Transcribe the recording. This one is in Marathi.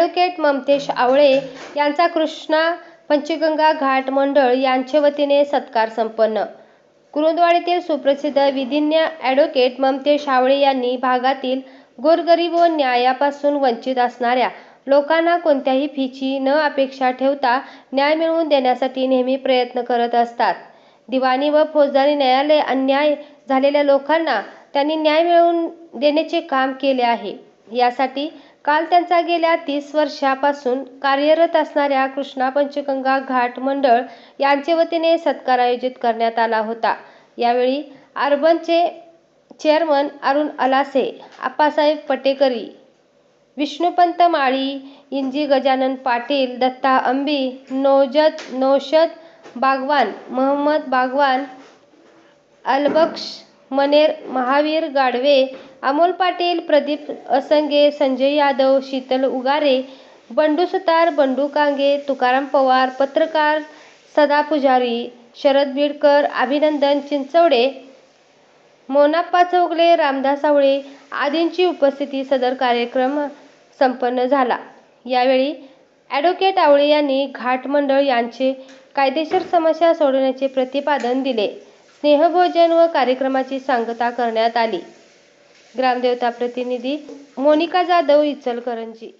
ॲडव्होकेट ममतेश आवळे यांचा कृष्णा पंचगंगा घाट मंडळ यांच्या वतीने सत्कार संपन्न कुरुंदवाडीतील सुप्रसिद्ध विधिज्ञ ॲडव्होकेट ममतेश आवळे यांनी भागातील गोरगरीब व न्यायापासून वंचित असणाऱ्या लोकांना कोणत्याही फीची न अपेक्षा ठेवता न्याय मिळवून देण्यासाठी नेहमी प्रयत्न करत असतात. दिवाणी व फौजदारी न्यायालय अन्याय झालेल्या लोकांना त्यांनी न्याय मिळवून देण्याचे काम केले आहे. यासाठी काल त्यांचा गेल्या तीस वर्षापासून कार्यरत असणाऱ्या कृष्णा पंचगंगा घाट मंडळ यांचे वतीने सत्कार आयोजित करण्यात आला होता. यावेळी अर्बनचे चेअरमन अरुण अलासे, आप्पासाहेब पटेकरी, विष्णुपंत माळी, इंजी गजानन पाटील, दत्ता अंबी, नौशद बागवान, महम्मद बागवान, अलबक्ष मनेर, महावीर गाडवे अमोल पाटील, प्रदीप असंगे, संजय यादव, शीतल उगारे, बंडू सुतार, बंडू कांगे, तुकाराम पवार, पत्रकार सदा पुजारी, शरद बीडकर, अभिनंदन चिंचवडे, मोनाप्पा चौगले, रामदास आवळे आदींची उपस्थिती सदर कार्यक्रम संपन्न झाला. यावेळी ॲडव्होकेट आवळे यांनी घाट मंडळ यांचे कायदेशीर समस्या सोडवण्याचे प्रतिपादन दिले. स्नेहभोजन व कार्यक्रमाची सांगता करण्यात आली. ग्रामदेवता प्रतिनिधी मोनिका जाधव, इचलकरंजी.